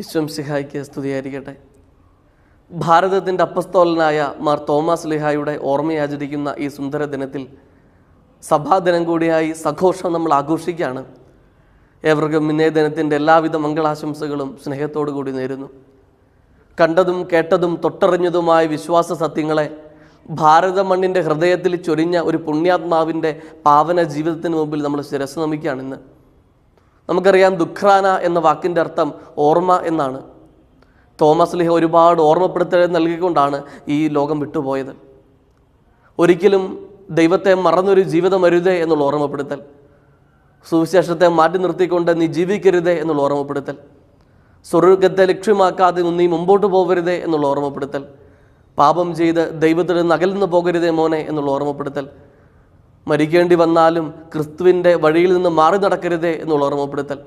വിശ്വം സിഹായിക്ക് സ്തുതിയായിരിക്കട്ടെ. ഭാരതത്തിന്റെ അപ്പസ്തോലനായ മാർ തോമസ് ലിഹായുടെ ഓർമ്മയാചരിക്കുന്ന ഈ സുന്ദര ദിനത്തിൽ സഭാദിനം കൂടിയായി സഘോഷം നമ്മൾ ആഘോഷിക്കുകയാണ്. ഏവർക്കും ഇന്നേ ദിനത്തിന്റെ എല്ലാവിധ മംഗളാശംസകളും സ്നേഹത്തോടു കൂടി നേരുന്നു. കണ്ടതും കേട്ടതും തൊട്ടറിഞ്ഞതുമായ വിശ്വാസ സത്യങ്ങളെ ഭാരത മണ്ണിന്റെ ഹൃദയത്തിൽ ചൊരിഞ്ഞ ഒരു പുണ്യാത്മാവിന്റെ പാവന ജീവിതത്തിന് മുമ്പിൽ നമ്മൾ ശിരസ് നമിക്കുകയാണ് ഇന്ന്. നമുക്കറിയാം ദുഃഖാന എന്ന വാക്കിന്റെ അർത്ഥം ഓർമ്മ എന്നാണ്. തോമസ് ലിഹ ഒരുപാട് ഓർമ്മപ്പെടുത്തൽ നൽകിക്കൊണ്ടാണ് ഈ ലോകം വിട്ടുപോയത്. ഒരിക്കലും ദൈവത്തെ മറന്നൊരു ജീവിതം വരുതേ എന്നുള്ള ഓർമ്മപ്പെടുത്തൽ. സുവിശേഷത്തെ മാറ്റി നിർത്തിക്കൊണ്ട് നീ ജീവിക്കരുതേ എന്നുള്ള ഓർമ്മപ്പെടുത്തൽ. സ്വർഗത്തെ ലക്ഷ്യമാക്കാതെ നീ മുമ്പോട്ട് പോകരുതേ എന്നുള്ള ഓർമ്മപ്പെടുത്തൽ. പാപം ചെയ്ത് ദൈവത്തിൽ നിന്ന് അകലുന്നു പോകരുതേ മോനെ എന്നുള്ള ഓർമ്മപ്പെടുത്തൽ. മരിക്കേണ്ടി വന്നാലും ക്രിസ്തുവിന്റെ വഴിയിൽ നിന്ന് മാറി നടക്കരുതേ എന്നുള്ള ഓർമ്മപ്പെടുത്തൽ.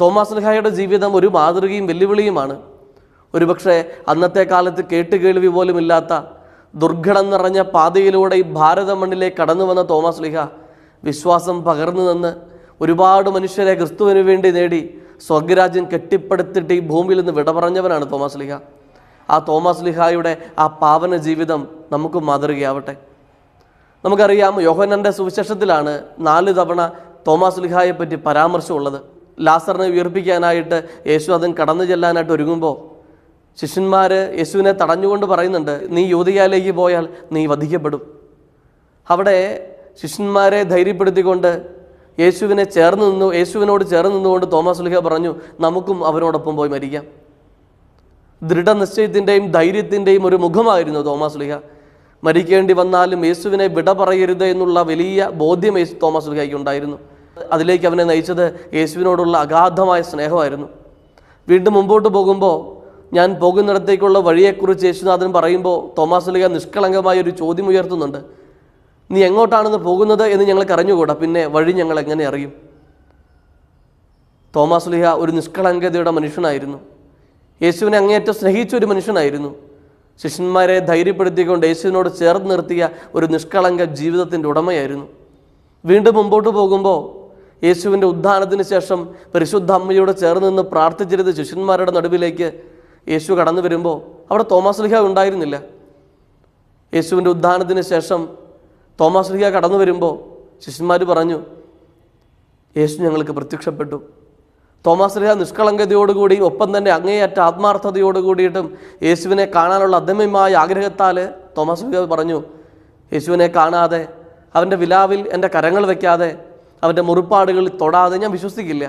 തോമസ് ലഹായുടെ ജീവിതം ഒരു മാതൃകയും വെല്ലുവിളിയുമാണ്. ഒരുപക്ഷെ അന്നത്തെ കാലത്ത് കേട്ടുകേൾവി പോലും ഇല്ലാത്ത ദുർഘടം നിറഞ്ഞ പാതയിലൂടെ ഈ ഭാരത മണ്ണിലേക്ക് കടന്നു വന്ന തോമസ് ലിഹ വിശ്വാസം പകർന്നു നിന്ന് ഒരുപാട് മനുഷ്യരെ ക്രിസ്തുവിന് വേണ്ടി നേടി സ്വർഗരാജ്യം കെട്ടിപ്പടുത്തിട്ട് ഈ ഭൂമിയിൽ നിന്ന് വിട പറഞ്ഞവനാണ് തോമസ് ലിഹ ആ തോമസ് ലിഹായുടെ ആ പാവന ജീവിതം നമുക്ക് മാതൃകയാവട്ടെ. നമുക്കറിയാം യോഹനന്റെ സുവിശേഷത്തിലാണ് നാല് തവണ തോമസ് ലിഹായെ പറ്റി പരാമർശമുള്ളത്. ലാസറിനെ ഉയർപ്പിക്കാനായിട്ട് യേശു അതിന് കടന്നു ചെല്ലാനായിട്ട് ഒരുങ്ങുമ്പോൾ ശിഷ്യന്മാർ യേശുവിനെ തടഞ്ഞുകൊണ്ട് പറയുന്നുണ്ട് നീ യോധിയാലേക്ക് പോയാൽ നീ വധിക്കപ്പെടും. അവിടെ ശിഷ്യന്മാരെ ധൈര്യപ്പെടുത്തിക്കൊണ്ട് യേശുവിനെ ചേർന്ന് നിന്നു യേശുവിനോട് ചേർന്ന് നിന്നുകൊണ്ട് തോമസ് ലിഹ പറഞ്ഞു നമുക്കും അവനോടൊപ്പം പോയി മരിക്കാം. ദൃഢനിശ്ചയത്തിന്റെയും ധൈര്യത്തിന്റെയും ഒരു മുഖമായിരുന്നു തോമസ് ലിഹ മരിക്കേണ്ടി വന്നാലും യേശുവിനെ വിട പറയരുത് എന്നുള്ള വലിയ ബോധ്യം യേശു തോമസ് ലിഹയ്ക്ക് ഉണ്ടായിരുന്നു. അതിലേക്ക് അവനെ നയിച്ചത് യേശുവിനോടുള്ള അഗാധമായ സ്നേഹമായിരുന്നു. വീണ്ടും മുമ്പോട്ട് പോകുമ്പോൾ ഞാൻ പോകുന്നിടത്തേക്കുള്ള വഴിയെക്കുറിച്ച് യേശുനാഥൻ പറയുമ്പോൾ തോമസ് ലുഹ നിഷ്കളങ്കമായ ഒരു ചോദ്യം ഉയർത്തുന്നുണ്ട്. നീ എങ്ങോട്ടാണെന്ന് പോകുന്നത് എന്ന് ഞങ്ങൾക്ക് അറിഞ്ഞുകൂടാ? പിന്നെ വഴി ഞങ്ങൾ എങ്ങനെ അറിയും? തോമസ് ലുഹ ഒരു നിഷ്കളങ്കതയുടെ മനുഷ്യനായിരുന്നു. യേശുവിനെ അങ്ങേയറ്റം സ്നേഹിച്ച ഒരു മനുഷ്യനായിരുന്നു. ശിഷ്യന്മാരെ ധൈര്യപ്പെടുത്തിക്കൊണ്ട് യേശുവിനോട് ചേർന്ന് നിർത്തിയ ഒരു നിഷ്കളങ്ക ജീവിതത്തിന്റെ ഉടമയായിരുന്നു. വീണ്ടും മുമ്പോട്ട് പോകുമ്പോൾ യേശുവിന്റെ ഉദ്ധാനത്തിന് ശേഷം പരിശുദ്ധ അമ്മയോട് ചേർന്ന് നിന്ന് പ്രാർത്ഥിച്ചിരുന്ന ശിഷ്യന്മാരുടെ നടുവിലേക്ക് യേശു കടന്നു വരുമ്പോൾ അവിടെ തോമസ് ലിഹ ഉണ്ടായിരുന്നില്ല. യേശുവിന്റെ ഉദ്ധാനത്തിന് ശേഷം തോമസ് ലിഹ കടന്നു വരുമ്പോൾ ശിഷ്യന്മാർ പറഞ്ഞു യേശു ഞങ്ങൾക്ക് പ്രത്യക്ഷപ്പെട്ടു. തോമസ് ലിഹ നിഷ്കളങ്കതയോടുകൂടി ഒപ്പം തന്നെ അങ്ങേയറ്റ ആത്മാർത്ഥതയോടുകൂടിയിട്ടും യേശുവിനെ കാണാനുള്ള അദമ്യമായ ആഗ്രഹത്താൽ തോമസ് ലിഹ പറഞ്ഞു യേശുവിനെ കാണാതെ അവന്റെ വിലാവിൽ എന്റെ കരങ്ങൾ വയ്ക്കാതെ അവന്റെ മുറിപ്പാടുകളിൽ തൊടാതെ ഞാൻ വിശ്വസിക്കില്ല.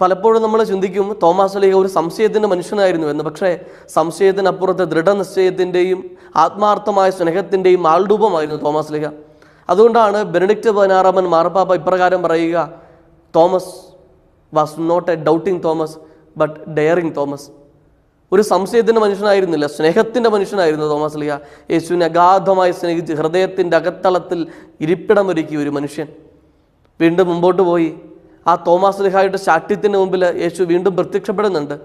പലപ്പോഴും നമ്മൾ ചിന്തിക്കും തോമസ് ലിഹ ഒരു സംശയത്തിന്റെ മനുഷ്യനായിരുന്നു എന്ന്. പക്ഷേ സംശയത്തിനപ്പുറത്ത് ദൃഢനിശ്ചയത്തിന്റെയും ആത്മാർത്ഥമായ സ്നേഹത്തിന്റെയും ആൾരൂപമായിരുന്നു തോമസ് ലിഹ അതുകൊണ്ടാണ് ബെനഡിക്റ്റ് പതിനാറാമൻ മാർപ്പാപ്പ ഇപ്രകാരം പറയുക Thomas was not a doubting Thomas but daring Thomas ഒരു സംശയത്തിന്റെ മനുഷ്യനായിരുന്നില്ല സ്നേഹത്തിന്റെ മനുഷ്യനായിരുന്നു തോമസ് ലിയ. യേശുവിനെ അഗാധമായി സ്നേഹിച്ച് ഹൃദയത്തിന്റെ അകത്തളത്തിൽ ഇരിപ്പിടമൊരുക്കിയ ഒരു മനുഷ്യൻ. വീണ്ടും മുമ്പോട്ട് പോയി. ആ തോമസ് ലിഹായുടെ ശാഠ്യത്തിന് മുമ്പിൽ യേശു വീണ്ടും പ്രത്യക്ഷപ്പെടുന്നുണ്ട്.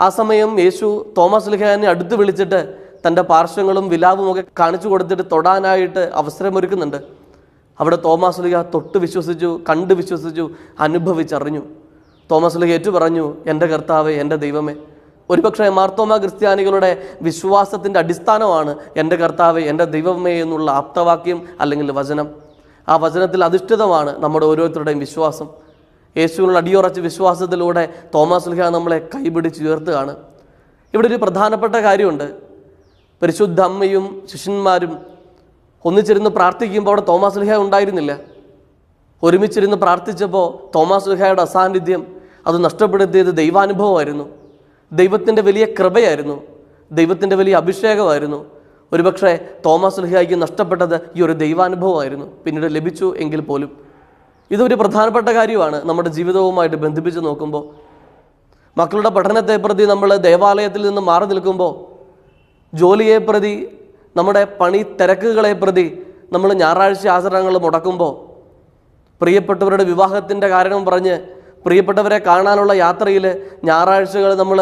ആ സമയം യേശു തോമസ് ലിഹാനെ അടുത്ത് വിളിച്ചിട്ട് തന്റെ പാർശ്വങ്ങളും വിലാവുമൊക്കെ കാണിച്ചു കൊടുത്തിട്ട് തൊടാനായിട്ട് അവസരമൊരുക്കുന്നുണ്ട്. അവിടെ തോമസ് ലിഹ തൊട്ട് വിശ്വസിച്ചു കണ്ട് വിശ്വസിച്ചു അനുഭവിച്ചറിഞ്ഞു. തോമസ് ലിഹ ഏറ്റു പറഞ്ഞു എന്റെ കർത്താവേ എന്റെ ദൈവമേ ഒരുപക്ഷെ മാർത്തോമ ക്രിസ്ത്യാനികളുടെ വിശ്വാസത്തിന്റെ അടിസ്ഥാനമാണ് എന്റെ കർത്താവേ എന്റെ ദൈവമേ എന്നുള്ള ആപ്തവാക്യം അല്ലെങ്കിൽ വചനം. ആ വചനത്തിൽ അധിഷ്ഠിതമാണ് നമ്മുടെ ഓരോരുത്തരുടെയും വിശ്വാസം. യേശുവിനുള്ള അടിയുറച്ച വിശ്വാസത്തിലൂടെ തോമസ് ലിഹ നമ്മളെ കൈപിടിച്ച് ഉയർത്തുകയാണ്. ഇവിടെ ഒരു പ്രധാനപ്പെട്ട കാര്യമുണ്ട്. പരിശുദ്ധ അമ്മയും ശിഷ്യന്മാരും ഒന്നിച്ചിരുന്ന് പ്രാർത്ഥിക്കുമ്പോൾ അവിടെ തോമാസ് ലിഹ ഉണ്ടായിരുന്നില്ല. ഒരുമിച്ചിരുന്ന് പ്രാർത്ഥിച്ചപ്പോൾ തോമാസ് ലിഹയുടെ അസാന്നിധ്യം അത് നഷ്ടപ്പെടുത്തിയത് ദൈവാനുഭവമായിരുന്നു. ദൈവത്തിന്റെ വലിയ കൃപയായിരുന്നു. ദൈവത്തിന്റെ വലിയ അഭിഷേകമായിരുന്നു. ഒരുപക്ഷെ തോമസ് ലിഹായിക്ക് നഷ്ടപ്പെട്ടത് ഈ ഒരു ദൈവാനുഭവമായിരുന്നു. പിന്നീട് ലഭിച്ചു എങ്കിൽ പോലും. ഇതൊരു പ്രധാനപ്പെട്ട കാര്യമാണ് നമ്മുടെ ജീവിതവുമായിട്ട് ബന്ധിപ്പിച്ച് നോക്കുമ്പോൾ. മക്കളുടെ പഠനത്തെ പ്രതി നമ്മൾ ദേവാലയത്തിൽ നിന്ന് മാറി നിൽക്കുമ്പോൾ ജോലിയെ പ്രതി നമ്മുടെ പണി തിരക്കുകളെ പ്രതി നമ്മൾ ഞായറാഴ്ച ആചരണങ്ങൾ മുടക്കുമ്പോൾ പ്രിയപ്പെട്ടവരുടെ വിവാഹത്തിന്റെ കാരണം പറഞ്ഞ് പ്രിയപ്പെട്ടവരെ കാണാനുള്ള യാത്രയിൽ ഞായറാഴ്ചകൾ നമ്മൾ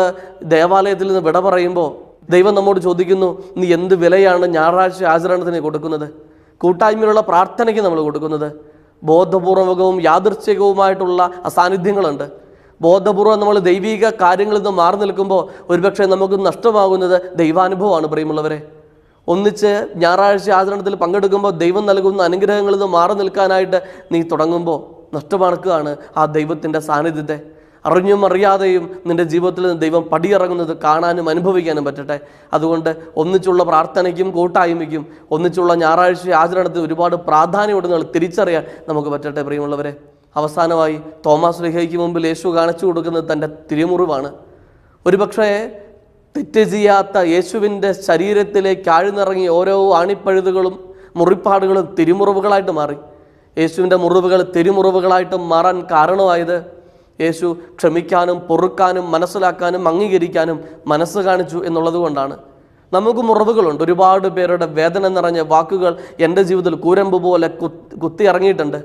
ദേവാലയത്തിൽ നിന്ന് വിട പറയുമ്പോൾ ദൈവം നമ്മോട് ചോദിക്കുന്നു നീ എന്ത് വിലയാണ് ഞായറാഴ്ച ആചരണത്തിന് കൊടുക്കുന്നത്? കൂട്ടായ്മയിലുള്ള പ്രാർത്ഥനയ്ക്ക് നമ്മൾ കൊടുക്കുന്നത്. ബോധപൂർവകവും യാദൃച്ഛികവുമായിട്ടുള്ള അസാന്നിധ്യങ്ങളുണ്ട്. ബോധപൂർവം നമ്മൾ ദൈവിക കാര്യങ്ങളിൽ നിന്ന് മാറി നിൽക്കുമ്പോൾ ഒരുപക്ഷെ നമുക്ക് നഷ്ടമാകുന്നത് ദൈവാനുഭവമാണ് പ്രിയമുള്ളവരെ. ഒന്നിച്ച് ഞായറാഴ്ച ആചരണത്തിൽ പങ്കെടുക്കുമ്പോൾ ദൈവം നൽകുന്ന അനുഗ്രഹങ്ങളിൽ നിന്ന് മാറി നിൽക്കാനായിട്ട് നീ തുടങ്ങുമ്പോൾ നഷ്ടമാക്കുകയാണ് ആ ദൈവത്തിന്റെ സാന്നിധ്യത്തെ. അറിഞ്ഞും അറിയാതെയും നിന്റെ ജീവിതത്തിൽ ദൈവം പടിയിറങ്ങുന്നത് കാണാനും അനുഭവിക്കാനും പറ്റട്ടെ. അതുകൊണ്ട് ഒന്നിച്ചുള്ള പ്രാർത്ഥനയ്ക്കും കൂട്ടായ്മയ്ക്കും ഒന്നിച്ചുള്ള ഞായറാഴ്ച ആചരണത്തിൽ ഒരുപാട് പ്രാധാന്യമുണ്ടെന്ന് തിരിച്ചറിയാൻ നമുക്ക് പറ്റട്ടെ പ്രിയമുള്ളവരെ. അവസാനമായി തോമസ് ലിഹയ്ക്ക് മുമ്പിൽ യേശു കാണിച്ചു കൊടുക്കുന്നത് തന്റെ തിരുമുറിവാണ്. ഒരുപക്ഷേ തെറ്റ് ചെയ്യാത്ത യേശുവിന്റെ ശരീരത്തിലേക്ക് ആഴ്ന്നിറങ്ങി ഓരോ ആണിപ്പഴുതുകളും മുറിപ്പാടുകളും തിരുമുറിവുകളായിട്ട് മാറി. യേശുവിന്റെ മുറിവുകൾ തിരുമുറിവുകളായിട്ട് മാറാൻ കാരണമായത് യേശു ക്ഷമിക്കാനും പൊറുക്കാനും മനസ്സിലാക്കാനും അംഗീകരിക്കാനും മനസ്സ് കാണിച്ചു എന്നുള്ളത് കൊണ്ടാണ്. നമുക്ക് മുറിവുകളുണ്ട്. ഒരുപാട് പേരുടെ വേദന നിറഞ്ഞ വാക്കുകൾ എന്റെ ജീവിതത്തിൽ കൂരമ്പ് പോലെ കുത്തി ഇറങ്ങിയിട്ടുണ്ട്.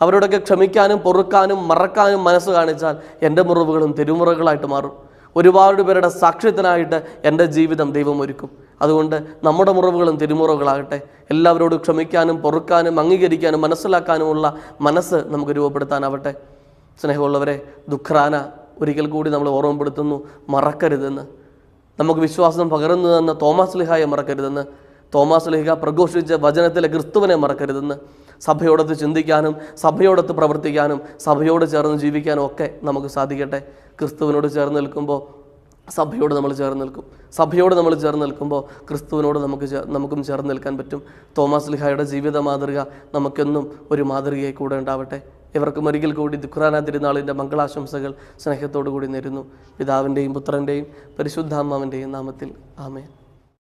അവരോടൊക്കെ ക്ഷമിക്കാനും പൊറുക്കാനും മറക്കാനും മനസ്സ് കാണിച്ചാൽ എന്റെ മുറിവുകളും തിരുമുറകളായിട്ട് മാറും. ഒരുപാട് പേരുടെ സാക്ഷ്യത്തിനായിട്ട് എന്റെ ജീവിതം ദൈവം ഒരുക്കും. അതുകൊണ്ട് നമ്മുടെ മുറിവുകളും തിരുമുറവുകളാകട്ടെ എല്ലാവരോടും ക്ഷമിക്കാനും പൊറുക്കാനും അംഗീകരിക്കാനും മനസ്സിലാക്കാനുമുള്ള മനസ്സ് നമുക്ക് രൂപപ്പെടുത്താനാവട്ടെ. സ്നേഹമുള്ളവരെ ദുഃഖാന ഒരിക്കൽ കൂടി നമ്മൾ ഓർമ്മപ്പെടുത്തുന്നു മറക്കരുതെന്ന്. നമുക്ക് വിശ്വാസം പകർന്നു തന്ന തോമസ് ലിഹായെ മറക്കരുതെന്ന്. തോമസ് ലിഹ പ്രഘോഷിച്ച വചനത്തിലെ ക്രിസ്തുവിനെ മറക്കരുതെന്ന്. സഭയോടൊത്ത് ചിന്തിക്കാനും സഭയോടൊത്ത് പ്രവർത്തിക്കാനും സഭയോട് ചേർന്ന് ജീവിക്കാനും ഒക്കെ നമുക്ക് സാധിക്കട്ടെ. ക്രിസ്തുവിനോട് ചേർന്ന് നിൽക്കുമ്പോൾ സഭയോട് നമ്മൾ ചേർന്ന് നിൽക്കും. സഭയോട് നമ്മൾ ചേർന്ന് നിൽക്കുമ്പോൾ ക്രിസ്തുവിനോട് നമുക്ക് നമുക്കും ചേർന്ന് നിൽക്കാൻ പറ്റും. തോമസ് ലിഹായുടെ ജീവിത മാതൃക നമുക്കെന്നും ഒരു മാതൃകയായി കൂടെ ഉണ്ടാവട്ടെ. ഇവർക്കും ഒരിക്കൽ കൂടി ദുഃഖറാന തിരുനാളിന്റെ മംഗളാശംസകൾ സ്നേഹത്തോടു കൂടി നേരുന്നു. പിതാവിന്റെയും പുത്രന്റെയും പരിശുദ്ധാമ്മാവിന്റെയും നാമത്തിൽ. ആമേൻ.